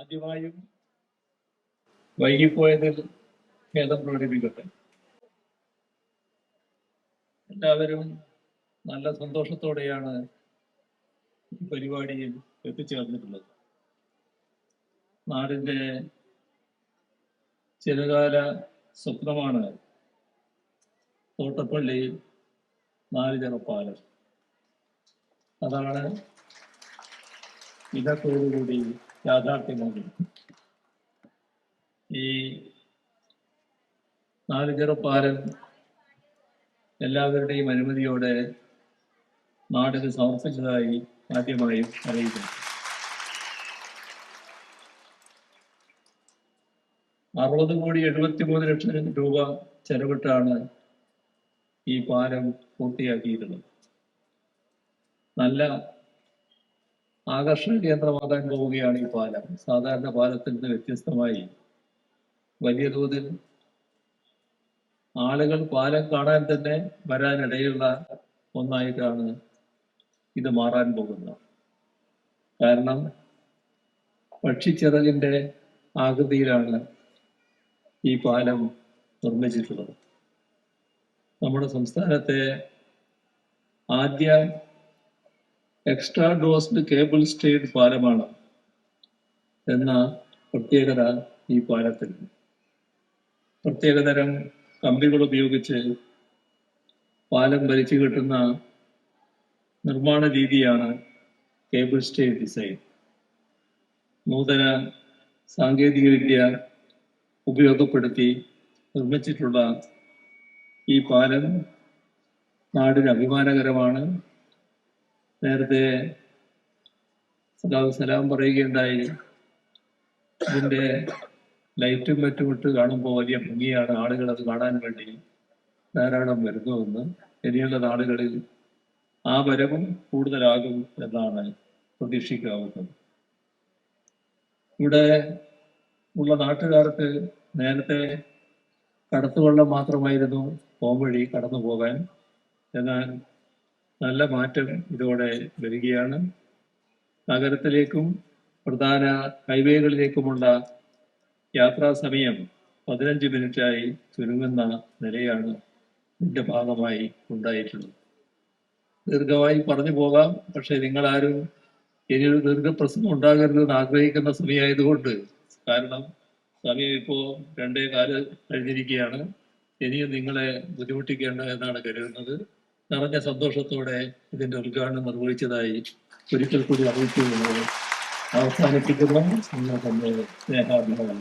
ആദ്യമായും വൈകിപ്പോയതിൽ ഖേദം പ്രകടിപ്പിക്കട്ടെ. എല്ലാവരും നല്ല സന്തോഷത്തോടെയാണ് ഈ പരിപാടിയിൽ എത്തിച്ചേർന്നിട്ടുള്ളത്. നാടിന്റെ ചിരകാല സ്വപ്നമാണ് തോട്ടപ്പള്ളി നാലുചെറപ്പാലം അതാണ് ഇതൊക്കെയോടുകൂടി യാഥാർത്ഥ്യമാകും ഈ നാല് ചെറുപ്പാരൻ എല്ലാവരുടെയും അനുമതിയോടെ നാടിന് സമർപ്പിച്ചതായി ആദ്യമായും അറിയിക്കുന്നു. അറുപത് കോടി എഴുപത്തി മൂന്ന് ലക്ഷം രൂപ ചെലവിട്ടാണ് ഈ പാലം പൂർത്തിയാക്കിയിരുന്നത് നല്ല ആകർഷണ കേന്ദ്രമാകാൻ പോവുകയാണ് ഈ പാലം. സാധാരണ പാലത്തിൽ നിന്ന് വ്യത്യസ്തമായി വലിയ തോതിൽ ആളുകൾ പാലം കാണാൻ തന്നെ വരാനിടയുള്ള ഒന്നായിട്ടാണ് ഇത് മാറാൻ പോകുന്നത്. കാരണം പക്ഷിച്ചിറകിന്റെ ആകൃതിയിലാണ് ഈ പാലം നിർമ്മിച്ചിട്ടുള്ളത്. നമ്മുടെ സംസ്ഥാനത്തെ ആദ്യ എക്സ്ട്രാ ഡോസ്ഡ് കേബിൾ സ്റ്റേഡ് പാലമാണ് എന്ന പ്രത്യേകത ഈ പാലത്തിൽ. പ്രത്യേകതരം കമ്പികൾ ഉപയോഗിച്ച് പാലം വലിച്ചു കിട്ടുന്ന നിർമ്മാണ രീതിയാണ് കേബിൾ സ്റ്റേഡ് ഡിസൈൻ നൂതന സാങ്കേതിക വിദ്യ ഉപയോഗപ്പെടുത്തി നിർമ്മിച്ചിട്ടുള്ള ഈ പാലം നാടിന് അഭിമാനകരമാണ്. നേരത്തെ സലാം പറയുകയുണ്ടായി. ഇതിന്റെ ലൈറ്റും മറ്റും ഇട്ട് കാണുമ്പോൾ വലിയ ഭംഗിയാണ് ആളുകൾ അത് കാണാൻ വേണ്ടി ധാരാളം വരുന്നുവെന്ന് ഇനിയുള്ള നാളുകളിൽ ആ വരവും കൂടുതലാകും എന്നാണ് പ്രതീക്ഷിക്കാവുന്നത്. ഇവിടെ ഉള്ള നാട്ടുകാർക്ക് നേരത്തെ കടത്തുവള്ളം മാത്രമായിരുന്നു പോംവഴി കടന്നു പോകാൻ എന്നാൽ നല്ല മാറ്റം ഇതോടെ വരികയാണ്. നഗരത്തിലേക്കും പ്രധാന ഹൈവേകളിലേക്കുമുള്ള യാത്രാ സമയം പതിനഞ്ച് മിനിറ്റായി ചുരുങ്ങുന്ന നിലയാണ് ഇതിന്റെ ഭാഗമായി ഉണ്ടായിട്ടുള്ളത്. ദീർഘമായി പറഞ്ഞു പോകാം. പക്ഷെ നിങ്ങളാരും ഇനിയൊരു ദീർഘപ്രസംഗം ഉണ്ടാകരുതെന്ന് ആഗ്രഹിക്കുന്ന സമയമായതുകൊണ്ട്. കാരണം സമയം ഇപ്പോ രണ്ടേ കാൽ കഴിഞ്ഞിരിക്കുകയാണ്. ഇനിയും നിങ്ങളെ ബുദ്ധിമുട്ടിക്കേണ്ട എന്നാണ് കരുതുന്നത്. നിറഞ്ഞ സന്തോഷത്തോടെ ഇതിന്റെ ഉദ്ഘാടനം നിർവഹിച്ചതായി ഒരിക്കൽ കൂടി അറിയിച്ചു അവസാനിപ്പിക്കുന്ന. സ്നേഹാഭിമാനം.